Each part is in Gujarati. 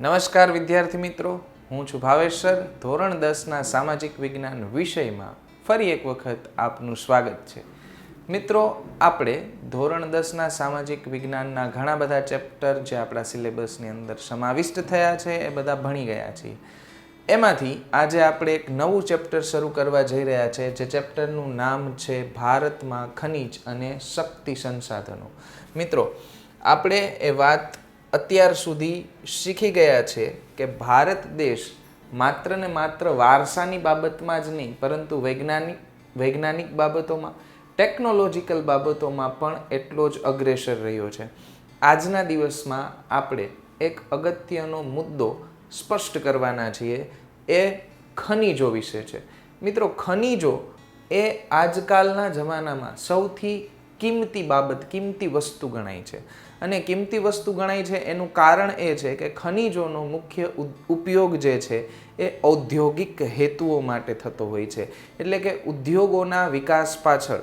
નમસ્કાર વિદ્યાર્થી મિત્રો. હું છું ભાવેશ સર. ધોરણ દસના સામાજિક વિજ્ઞાન વિષયમાં ફરી એક વખત આપનું સ્વાગત છે. મિત્રો, આપણે ધોરણ દસના સામાજિક વિજ્ઞાનના ઘણા બધા ચેપ્ટર જે આપણા સિલેબસની અંદર સમાવિષ્ટ થયા છે, એ બધા ભણી ગયા છીએ. એમાંથી આજે આપણે એક નવું ચેપ્ટર શરૂ કરવા જઈ રહ્યા છે, જે ચેપ્ટરનું નામ છે ભારતમાં ખનિજ અને શક્તિ સંસાધનો. મિત્રો, આપણે એ વાત અત્યાર સુધી શીખી ગયા છે કે ભારત દેશ માત્ર ને માત્ર વારસાની બાબતમાં જ નહીં, પરંતુ વૈજ્ઞાનિક વૈજ્ઞાનિક બાબતોમાં, ટેકનોલોજીકલ બાબતોમાં પણ એટલો જ અગ્રેસર રહ્યો છે. આજના દિવસમાં આપણે એક અગત્યનો મુદ્દો સ્પષ્ટ કરવાના છીએ, એ ખનીજો વિશે છે. મિત્રો, ખનીજો એ આજકાલના જમાનામાં સૌથી કિંમતી બાબત, કિંમતી વસ્તુ ગણાય છે. અને કિંમતી વસ્તુ ગણાય છે એનું કારણ એ છે કે ખનિજોનો મુખ્ય ઉપયોગ જે છે એ ઔદ્યોગિક હેતુઓ માટે થતો હોય છે. એટલે કે ઉદ્યોગોના વિકાસ પાછળ.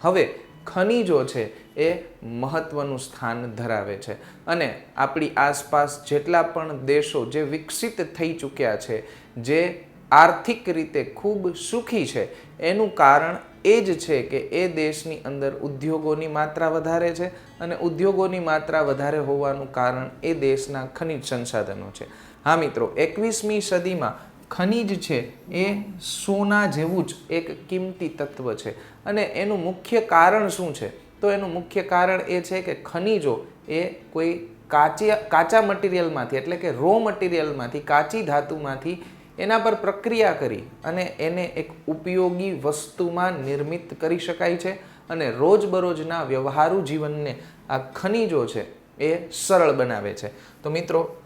હવે ખનિજો છે એ મહત્વનું સ્થાન ધરાવે છે. અને આપણી આસપાસ જેટલા પણ દેશો જે વિકસિત થઈ ચૂક્યા છે, જે આર્થિક રીતે ખૂબ સુખી છે, એનું કારણ એ જ છે કે એ દેશની અંદર ઉદ્યોગોની માત્રા વધારે છે અને ઉદ્યોગોની માત્રા વધારે હોવાનું કારણ એ દેશના ખનિજ સંસાધનો છે. હા મિત્રો, એકવીસમી સદીમાં ખનિજ છે એ સોના જેવું જ એક કિંમતી તત્વ છે. અને એનું મુખ્ય કારણ શું છે? તો એનું મુખ્ય કારણ એ છે કે ખનિજો એ કોઈ કાચી કાચા મટીરિયલમાંથી, એટલે કે રો મટીરિયલમાંથી કાચી ધાતુમાંથી એના પર પ્રક્રિયા કરી અને એને એક ઉપયોગી વસ્તુમાં નિર્મિત કરી શકાય છે અને રોજબરોજના વ્યવહારુ જીવનને આ ખનિજો છે એ સરળ બનાવે છે. તો મિત્રો,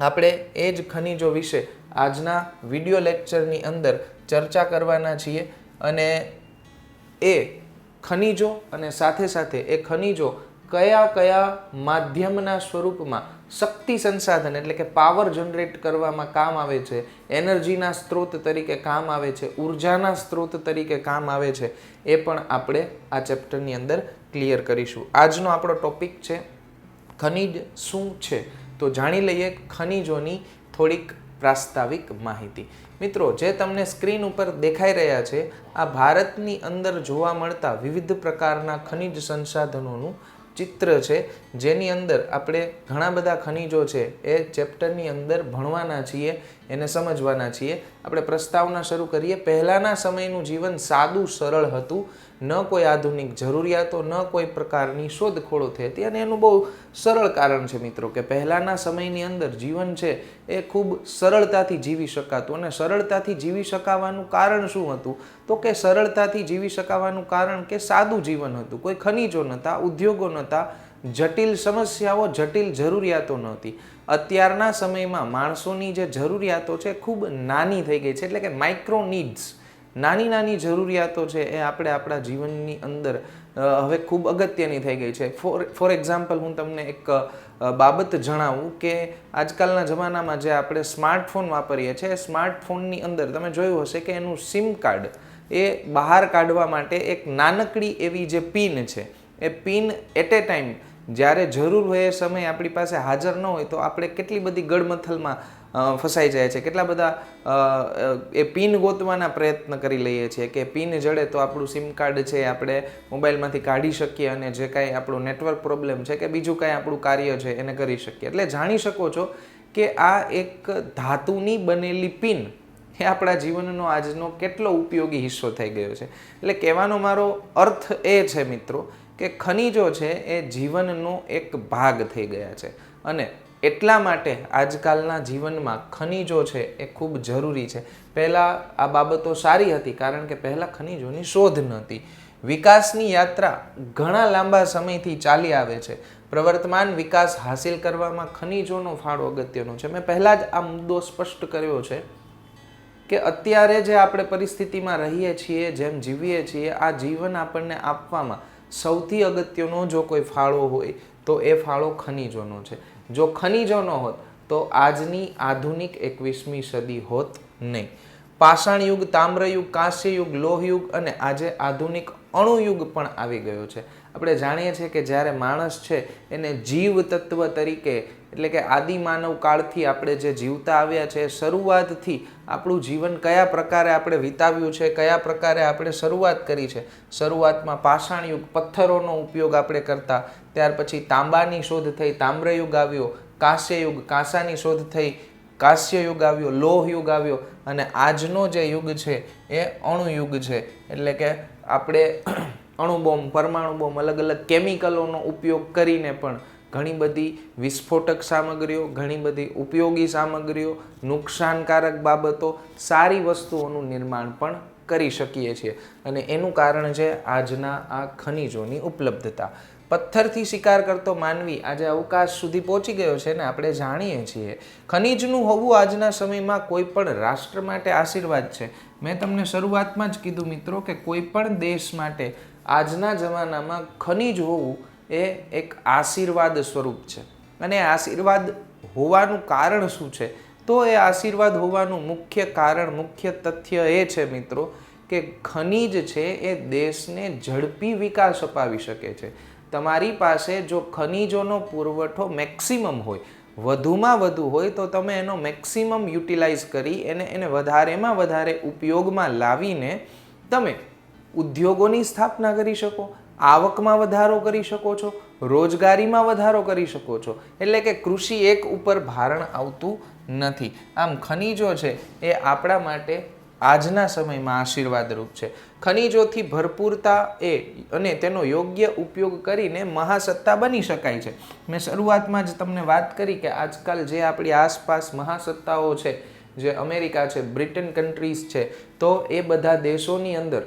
આપણે એ જ ખનિજો વિશે આજના વિડિયો લેક્ચરની અંદર ચર્ચા કરવાના છીએ અને એ ખનિજો અને સાથે સાથે એ ખનિજો કયા કયા માધ્યમના સ્વરૂપમાં શક્તિ સંસાધન એટલે કે પાવર જનરેટ કરવામાં કામ આવે છે, એનર્જીના સ્ત્રોત તરીકે કામ આવે છે, ઉર્જાના સ્ત્રોત તરીકે કામ આવે છે, એ પણ આપણે આ ચેપ્ટરની અંદર ક્લિયર કરીશું. આજનો આપણો ટોપિક છે, ખનિજ શું છે? તો જાણી લઈએ ખનિજોની થોડીક પ્રાસ્તાવિક માહિતી. મિત્રો, જે તમને સ્ક્રીન ઉપર દેખાઈ રહ્યા છે, આ ભારતની અંદર જોવા મળતા વિવિધ પ્રકારના ખનિજ સંસાધનોનું ચિત્ર છે. જેની અંદર આપણે ઘણા બધા ખનિજો છે, એ ચેપ્ટરની અંદર ભણવાના છીએ, એને સમજવાના છીએ. આપણે પ્રસ્તાવના શરૂ કરીએ. પહેલાંના સમયનું જીવન સાદું, સરળ હતું. ન કોઈ આધુનિક જરૂરિયાતો, ન કોઈ પ્રકારની શોધખોળો થઈ હતી અને એનું બહુ સરળ કારણ છે મિત્રો કે પહેલાંના સમયની અંદર જીવન છે, એ ખૂબ સરળતાથી જીવી શકાતું અને સરળતાથી જીવી શકાવાનું કારણ શું હતું? તો કે સરળતાથી જીવી શકાવાનું કારણ કે સાદું જીવન હતું. કોઈ ખનિજો નહોતા, ઉદ્યોગો નહોતા જટિલ સમસ્યાઓ, જટિલ જરૂરિયાતો નહોતી. અત્યારના સમયમાં માણસોની જે જરૂરિયાતો છે, ખૂબ નાની થઈ ગઈ છે. એટલે કે માઇક્રો નીડ્સ નાની નાની જરૂરિયાતો છે, એ આપણે આપણા જીવનની અંદર હવે ખૂબ અગત્યની થઈ ગઈ છે. ફોર ફોર એક્ઝામ્પલ હું તમને એક બાબત જણાવું કે આજકાલના જમાનામાં જે આપણે સ્માર્ટફોન વાપરીએ છીએ, સ્માર્ટફોનની અંદર તમે જોયું હશે કે એનું સિમ કાર્ડ એ બહાર કાઢવા માટે એક નાનકડી એવી જે પિન છે, એ પિન એટ એ ટાઈમ જ્યારે જરૂર હોય એ સમયે આપણી પાસે હાજર ન હોય તો આપણે કેટલી બધી ગડમથલમાં ફસાઈ જાય છે. કેટલા બધા એ પિન ગોતવાના પ્રયત્ન કરી લઈએ છીએ કે પિન જડે તો આપણું સિમ કાર્ડ છે આપણે મોબાઈલમાંથી કાઢી શકીએ અને જે કાંઈ આપણું નેટવર્ક પ્રોબ્લેમ છે કે બીજું કાંઈ આપણું કાર્ય છે એને કરી શકીએ. એટલે જાણી શકો છો કે આ એક ધાતુની બનેલી પિન એ આપણા જીવનનો આજનો કેટલો ઉપયોગી હિસ્સો થઈ ગયો છે. એટલે કહેવાનો મારો અર્થ એ છે મિત્રો કે ખનિજો છે એ જીવનનો એક ભાગ થઈ ગયા છે. અને એટલા માટે આજકાલના જીવનમાં ખનિજો છે એ ખૂબ જરૂરી છે. પહેલાં આ બાબતો સારી હતી કારણ કે પહેલાં ખનિજોની શોધ નહોતી. વિકાસની યાત્રા ઘણા લાંબા સમયથી ચાલી આવે છે. પ્રવર્તમાન વિકાસ હાસિલ કરવામાં ખનિજોનો ફાળો અગત્યનો છે. મેં પહેલાં જ આ મુદ્દો સ્પષ્ટ કર્યો છે કે અત્યારે જે આપણે પરિસ્થિતિમાં રહીએ છીએ, જેમ જીવીએ છીએ, આ જીવન આપણને આપવામાં સૌથી અગત્યનો જો કોઈ ફાળો હોય, તો એ ફાળો ખનિજોનો છે. જો ખનિજોનો હોત, તો આજની આધુનિક એકવીસમી સદી હોત નહીં. પાષાણ યુગ તામ્રયુગ કાંસ્ય યુગ લોહ યુગ અને આજે આધુનિક અણુયુગ પણ આવી ગયો છે. આપણે જાણીએ છીએ કે જ્યારે માણસ છે, એને જીવ તત્વ તરીકે, એટલે કે આદિ માનવ કાળથી આપણે જે જીવતા આવ્યા છે, શરૂઆતથી આપણું જીવન કયા પ્રકારે આપણે વિતાવ્યું છે, કયા પ્રકારે આપણે શરૂઆત કરી છે, શરૂઆતમાં પાષાણયુગ પથ્થરોનો ઉપયોગ આપણે કરતા, ત્યાર પછી તાંબાની શોધ થઈ, તામ્રયુગ આવ્યો, કાંસ્યયુગ, કાંસાની શોધ થઈ, કાંસ્યયુગ આવ્યો લોહ યુગ આવ્યો, અને આજનો જે યુગ છે, એ અણુયુગ છે, એટલે કે આપણે અણુબોમ્બ, પરમાણુ બોમ્બ, અલગ અલગ કેમિકલોનો ઉપયોગ કરીને પણ ઘણી બધી વિસ્ફોટક સામગ્રીઓ, ઘણી બધી ઉપયોગી સામગ્રીઓ, નુકસાનકારક બાબતો, સારી વસ્તુઓનું નિર્માણ પણ કરી શકીએ છીએ. અને એનું કારણ છે આજના આ ખનિજોની ઉપલબ્ધતા. પથ્થરથી શિકાર કરતો માનવી આજે અવકાશ સુધી પહોંચી ગયો છે ને આપણે જાણીએ છીએ. ખનિજનું હોવું આજના સમયમાં કોઈ પણ રાષ્ટ્ર માટે આશીર્વાદ છે. મેં તમને શરૂઆતમાં જ કીધું મિત્રો કે કોઈ પણ દેશ માટે આજના જમાનામાં ખનિજ હોવું એ એક આશીર્વાદ સ્વરૂપ છે. અને આશીર્વાદ હોવાનું કારણ શું છે? તો એ આશીર્વાદ હોવાનું મુખ્ય કારણ, મુખ્ય તથ્ય એ છે મિત્રો કે ખનિજ છે એ દેશને ઝડપી વિકાસ અપાવી શકે છે. તમારી પાસે જો ખનિજોનો પુરવઠો મેક્સિમમ હોય, વધુમાં વધુ હોય, તો તમે એનો મેક્સિમમ યુટિલાઇઝ કરી, એને એને વધારેમાં વધારે ઉપયોગમાં લાવીને તમે ઉદ્યોગોની સ્થાપના કરી શકો, આવકમાં વધારો કરી શકો છો, રોજગારીમાં વધારો કરી શકો છો. એટલે કે કૃષિ એક ઉપર ભારણ આવતું નથી. આમ ખનિજો છે એ આપણા માટે આજના સમયમાં આશીર્વાદરૂપ છે. ખનિજોથી ભરપૂરતા એ અને તેનો યોગ્ય ઉપયોગ કરીને મહાસત્તા બની શકાય છે. મેં શરૂઆતમાં જ તમને વાત કરી કે આજકાલ જે આપણી આસપાસ મહાસત્તાઓ છે, જે અમેરિકા છે, બ્રિટન કન્ટ્રીઝ છે, તો એ બધા દેશોની અંદર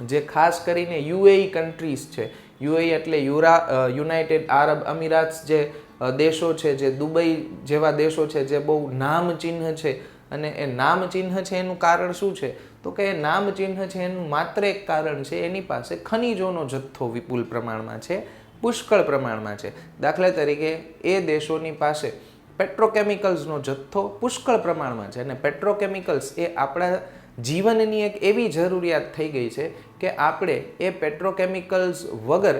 જે ખાસ કરીને યુએઈ કન્ટ્રીઝ છે. યુએઈ એટલે યુરા યુનાઇટેડ આરબ અમીરાત્સ જે દેશો છે, જે દુબઈ જેવા દેશો છે, જે બહુ નામચિહ્ન છે. અને એ નામચિહ્ન છે એનું કારણ શું છે? તો કે એ નામચિહ્ન છે એનું માત્ર એક કારણ છે, એની પાસે ખનિજોનો જથ્થો વિપુલ પ્રમાણમાં છે, પુષ્કળ પ્રમાણમાં છે. દાખલા તરીકે એ દેશોની પાસે પેટ્રોકેમિકલ્સનો જથ્થો પુષ્કળ પ્રમાણમાં છે. અને પેટ્રોકેમિકલ્સ એ આપણા જીવનની એક એવી જરૂરિયાત થઈ ગઈ છે કે આપણે એ પેટ્રોકેમિકલ્સ વગર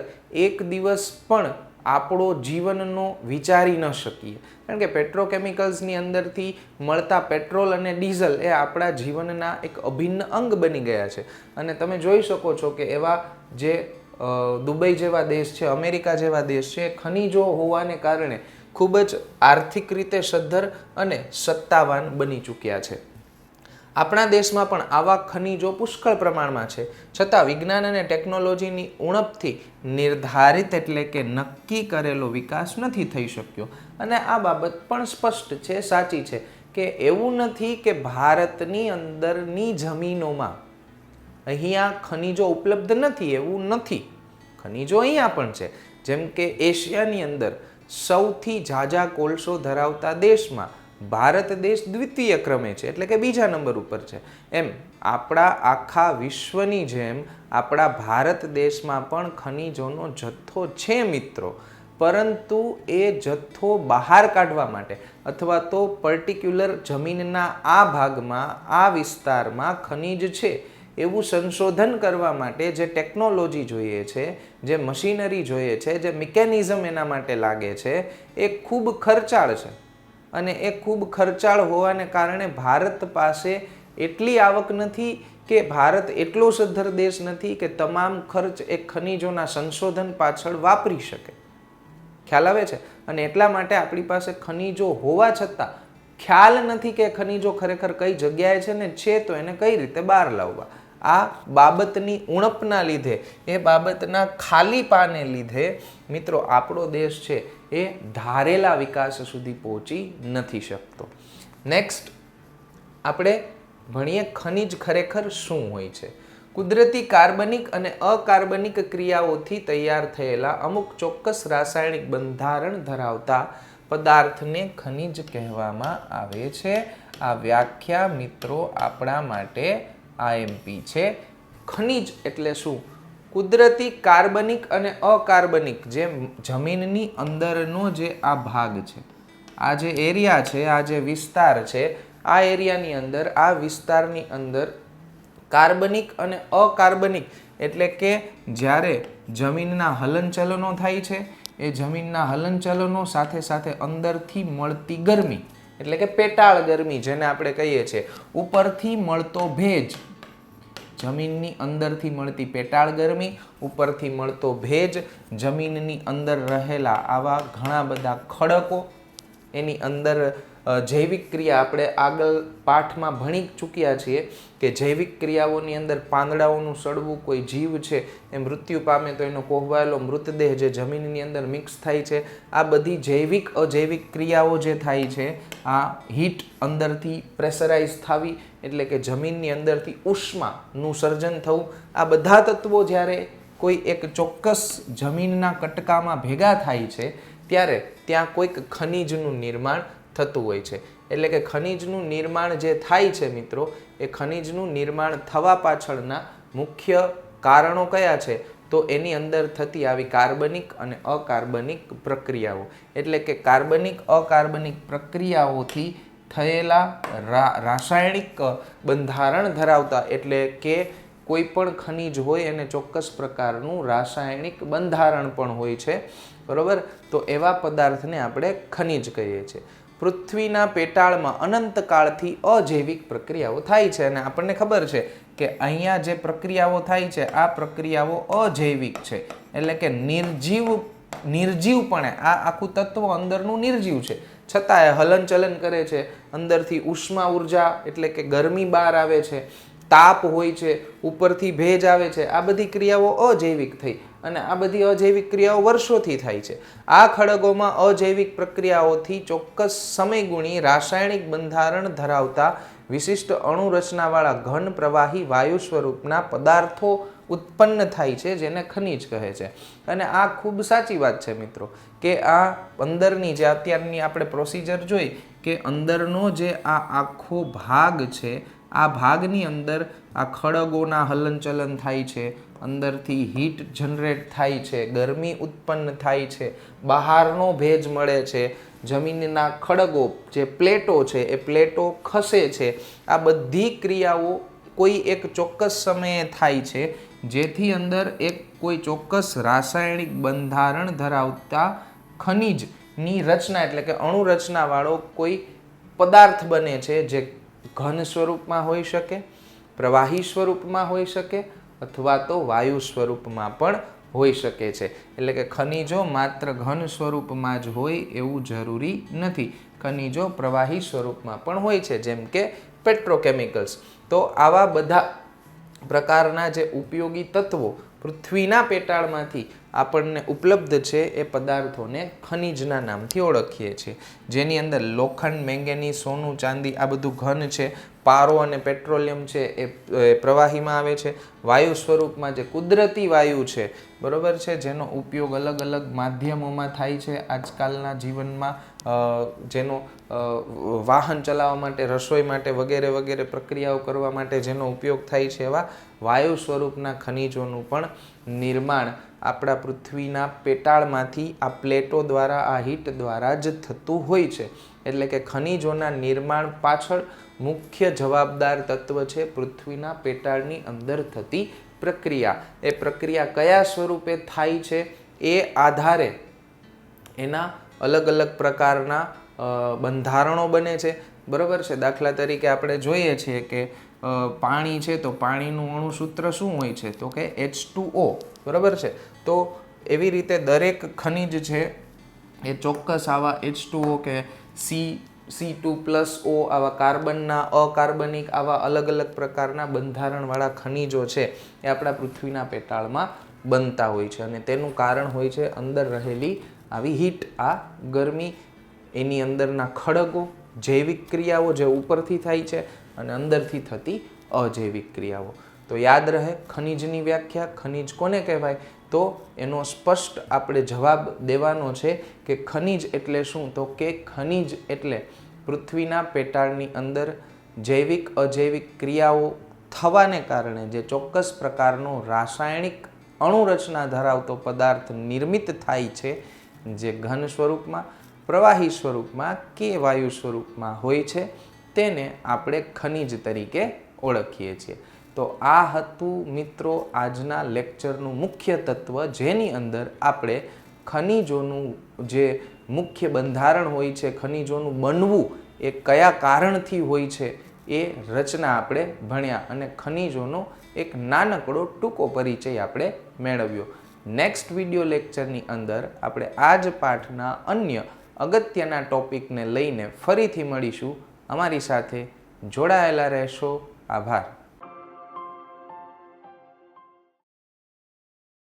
એક દિવસ પણ આપણો જીવનનો વિચારી ન શકીએ. કારણ કે પેટ્રોકેમિકલ્સની અંદરથી મળતા પેટ્રોલ અને ડીઝલ એ આપણા જીવનના એક અભિન્ન અંગ બની ગયા છે. અને તમે જોઈ શકો છો કે એવા જે દુબઈ જેવા દેશ છે, અમેરિકા જેવા દેશ છે, ખનીજો હોવાને કારણે ખૂબ જ આર્થિક રીતે સદ્ધર અને સત્તાવાન બની ચૂક્યા છે. આપણા દેશમાં પણ આવા ખનિજો પુષ્કળ પ્રમાણમાં છે. છતાં વિજ્ઞાન અને ટેકનોલોજીની ઉણપથી નિર્ધારિત એટલે કે નક્કી કરેલો વિકાસ નથી થઈ શક્યો. અને આ બાબત પણ સ્પષ્ટ છે, સાચી છે કે એવું નથી કે ભારતની અંદરની જમીનોમાં અહીંયા ખનિજો ઉપલબ્ધ નથી, એવું નથી. ખનિજો અહીંયા પણ છે. જેમ કે એશિયાની અંદર સૌથી ઝાઝા કોલસો ધરાવતા દેશમાં ભારત દેશ દ્વિતીય ક્રમે છે, એટલે કે બીજા નંબર ઉપર છે. એમ, આપણા આખા વિશ્વની જેમ આપણા ભારત દેશમાં પણ ખનિજોનો જથ્થો છે મિત્રો. પરંતુ એ જથ્થો બહાર કાઢવા માટે અથવા તો પર્ટિક્યુલર જમીનના આ ભાગમાં, આ વિસ્તારમાં ખનિજ છે, એવું સંશોધન કરવા માટે જે ટેકનોલોજી જોઈએ છે, જે મશીનરી જોઈએ છે, જે મિકેનિઝમ એના માટે લાગે છે, એ ખૂબ ખર્ચાળ છે. અને એ ખૂબ ખર્ચાળ હોવાને કારણે ભારત પાસે એટલી આવક નથી કે ભારત એટલો સદ્ધર દેશ નથી કે તમામ ખર્ચ એ ખનિજોના સંશોધન પાછળ વાપરી શકે. ખ્યાલ આવે છે? અને એટલા માટે આપણી પાસે ખનિજો હોવા છતાં ખ્યાલ નથી કે ખનિજો ખરેખર કઈ જગ્યાએ છે ને છે તો એને કઈ રીતે બહાર લાવવા. આ બાબતની ઉણપના લીધે, એ બાબતના ખાલીપાને લીધે મિત્રો આપણો દેશ છે એ ધારેલા વિકાસ સુધી પહોંચી નથી શકતો. નેક્સ્ટ આપણે ભણીએ ખનિજ ખરેખર શું હોય છે? કુદરતી કાર્બનિક અને અકાર્બનિક ક્રિયાઓથી તૈયાર થયેલા અમુક ચોક્કસ રાસાયણિક બંધારણ ધરાવતા પદાર્થને ખનિજ કહેવામાં આવે છે. આ વ્યાખ્યા મિત્રો આપણા માટે આઈએમપી છે. ખનિજ એટલે શું? કુદરતી કાર્બનિક અને અકાર્બનિક જે જમીનની અંદરનો જે આ ભાગ છે. આ જે એરિયા છે, આ જે વિસ્તાર છે, આ એરિયાની અંદર, આ વિસ્તારની અંદર કાર્બનિક અને અકાર્બનિક એટલે કે જ્યારે જમીનના હલનચલનો થાય છે, એ જમીનના હલનચલનો સાથે સાથે અંદરથી મળતી ગરમી એટલે કે પેટાળ ગરમી જેને આપણે કહીએ છીએ. ઉપરથી મળતો ભેજ. જમીનની અંદરથી મળતી પેટાળ ગરમી, ઉપરથી મળતો ભેજ, જમીનની અંદર રહેલા આવા ઘણા બધા ખડકો, એની અંદર જૈવિક ક્રિયા આપણે આગળ પાઠમાં ભણી ચૂક્યા છીએ કે જૈવિક ક્રિયાઓની અંદર પાંદડાઓનું સડવું કોઈ જીવ છે, એ મૃત્યુ પામે તો એનો કોહવાયેલો મૃતદેહ જે જમીનની અંદર મિક્સ થાય છે, આ બધી જૈવિક અજૈવિક ક્રિયાઓ જે થાય છે, આ હીટ અંદરથી પ્રેશરાઇઝ થવી એટલે કે જમીનની અંદરથી ઉષ્માનું સર્જન થવું, આ બધા તત્વો જ્યારે કોઈ એક ચોક્કસ જમીનના કટકામાં ભેગા થાય છે, ત્યારે ત્યાં કોઈક ખનિજનું નિર્માણ થતું હોય છે. એટલે કે ખનિજનું નિર્માણ જે થાય છે મિત્રો, એ ખનિજનું નિર્માણ થવા પાછળના મુખ્ય કારણો કયા છે? તો એની અંદર થતી આવી કાર્બનિક અને અકાર્બનિક પ્રક્રિયાઓ. એટલે કે કાર્બનિક, અકાર્બનિક પ્રક્રિયાઓથી થયેલા રાસાયણિક બંધારણ ધરાવતા, એટલે કે કોઈ પણ ખનિજ હોય એને ચોક્કસ પ્રકારનું રાસાયણિક બંધારણ પણ હોય છે. બરાબર? તો એવા પદાર્થને આપણે ખનિજ કહીએ છીએ. પૃથ્વીના પેટાળમાં અનંતકાળથી અજૈવિક પ્રક્રિયાઓ થાય છે. અને આપણને ખબર છે કે અહીંયા જે પ્રક્રિયાઓ થાય છે, આ પ્રક્રિયાઓ અજૈવિક છે. એટલે કે નિર્જીવ, નિર્જીવપણે આ આખું તત્વ અંદરનું નિર્જીવ છે. છતાંય હલનચલન કરે છે. અંદરથી ઉષ્મા ઊર્જા એટલે કે ગરમી બહાર આવે છે. તાપ હોય છે, ઉપરથી ભેજ આવે છે, આ બધી ક્રિયાઓ અજૈવિક થઈ અને આ બધી અજૈવિક ક્રિયાઓ વર્ષોથી થાય છે. આ ખડકોમાં અજૈવિક પ્રક્રિયાઓથી ચોક્કસ સમયગુણી રાસાયણિક બંધારણ ધરાવતા વિશિષ્ટ અણુરચનાવાળા ઘન પ્રવાહી વાયુ સ્વરૂપના પદાર્થો ઉત્પન્ન થાય છે, જેને ખનિજ કહે છે. અને આ ખૂબ સાચી વાત છે મિત્રો, કે આ અંદરની જે અત્યારની આપણે પ્રોસિજર જોઈ, કે અંદરનો જે આ આખો ભાગ છે આ ભાગની અંદર આ ખડગોના હલનચલન થાય છે, અંદરથી હીટ જનરેટ થાય છે, ગરમી ઉત્પન્ન થાય છે, બહારનો ભેજ મળે છે, જમીનના ખડગો જે પ્લેટો છે એ પ્લેટો ખસે છે. આ બધી ક્રિયાઓ કોઈ એક ચોક્કસ સમયે થાય છે, જેથી અંદર એક કોઈ ચોક્કસ રાસાયણિક બંધારણ ધરાવતા ખનિજની રચના એટલે કે અણુરચનાવાળો કોઈ પદાર્થ બને છે જે ઘન સ્વરૂપમાં હોઈ શકે, પ્રવાહી સ્વરૂપમાં હોઈ શકે અથવા તો વાયુ સ્વરૂપમાં પણ હોઈ શકે છે. એટલે કે ખનિજો માત્ર ઘન સ્વરૂપમાં જ હોય એવું જરૂરી નથી. ખનિજો પ્રવાહી સ્વરૂપમાં પણ હોય છે, જેમ કે પેટ્રોકેમિકલ્સ. તો આવા બધા પ્રકારના જે ઉપયોગી તત્વો પૃથ્વીના પેટાળમાંથી આપણને ઉપલબ્ધ છે એ પદાર્થોને ખનિજના નામથી ઓળખીએ છીએ. જેની અંદર લોખંડ, મેંગેની, સોનું, ચાંદી, આ બધું ઘન છે, પારો અને પેટ્રોલિયમ છે એ પ્રવાહીમાં આવે છે. વાયુ સ્વરૂપમાં જે કુદરતી વાયુ છે, બરોબર છે, જેનો ઉપયોગ અલગ અલગ માધ્યમોમાં થાય છે. આજકાલના જીવનમાં જેનો વાહન ચલાવવા માટે, રસોઈ માટે વગેરે વગેરે પ્રક્રિયાઓ કરવા માટે જેનો ઉપયોગ થાય છે એવા વાયુ સ્વરૂપના ખનિજોનું પણ નિર્માણ આપણા પૃથ્વીના પેટાળમાંથી આ પ્લેટો દ્વારા, આ હીટ દ્વારા જ થતું હોય છે. એટલે કે ખનિજોના નિર્માણ પાછળ મુખ્ય જવાબદાર તત્વ છે પૃથ્વીના પેટાળની અંદર થતી પ્રક્રિયા. એ પ્રક્રિયા કયા સ્વરૂપે થાય છે એ આધારે એના અલગ અલગ પ્રકારના બંધારણો બને છે. બરાબર છે? દાખલા તરીકે આપણે જોઈએ છીએ કે પાણી છે તો પાણીનું અણુસૂત્ર શું હોય છે? તો કે એચ ટુ ઓ બરાબર છે? તો એવી રીતે દરેક ખનિજ છે એ ચોક્કસ આવા H two K C C two plus O આવા કાર્બનના, અકાર્બનિક આવા અલગ અલગ પ્રકારના બંધારણવાળા ખનિજો છે એ આપણા પૃથ્વીના પેટાળમાં બનતા હોય છે. અને તેનું કારણ હોય છે અંદર રહેલી આવી હીટ આ ગરમી એની અંદરના ખડકો, જૈવિક ક્રિયાઓ જે ઉપરથી થાય છે અને અંદરથી થતી અજૈવિક ક્રિયાઓ. તો યાદ રહે ખનિજની વ્યાખ્યા. ખનિજ કોને કહેવાય? તો એનો સ્પષ્ટ આપણે જવાબ દેવાનો છે કે ખનિજ એટલે શું? તો કે ખનિજ એટલે પૃથ્વીના પેટાળની અંદર જૈવિક, અજૈવિક ક્રિયાઓ થવાને કારણે જે ચોક્કસ પ્રકારનો રાસાયણિક અણુરચના ધરાવતો પદાર્થ નિર્મિત થાય છે જે ઘન સ્વરૂપમાં, પ્રવાહી સ્વરૂપમાં કે વાયુ સ્વરૂપમાં હોય છે, તેને આપણે ખનિજ તરીકે ઓળખીએ છીએ. તો આ હતું મિત્રો આજના લેક્ચરનું મુખ્ય તત્વ, જેની અંદર આપણે ખનિજોનું જે મુખ્ય બંધારણ હોય છે, ખનિજોનું બનવું એ કયા કારણથી હોય છે એ રચના આપણે ભણ્યા અને ખનિજોનો એક નાનકડો ટૂંકો પરિચય આપણે મેળવ્યો. નેક્સ્ટ વીડિયો લેક્ચરની અંદર આપણે આ જ પાઠના અન્ય અગત્યના ટોપિકને લઈને ફરીથી મળીશું. અમારી સાથે જોડાયેલા રહેશો. આભાર.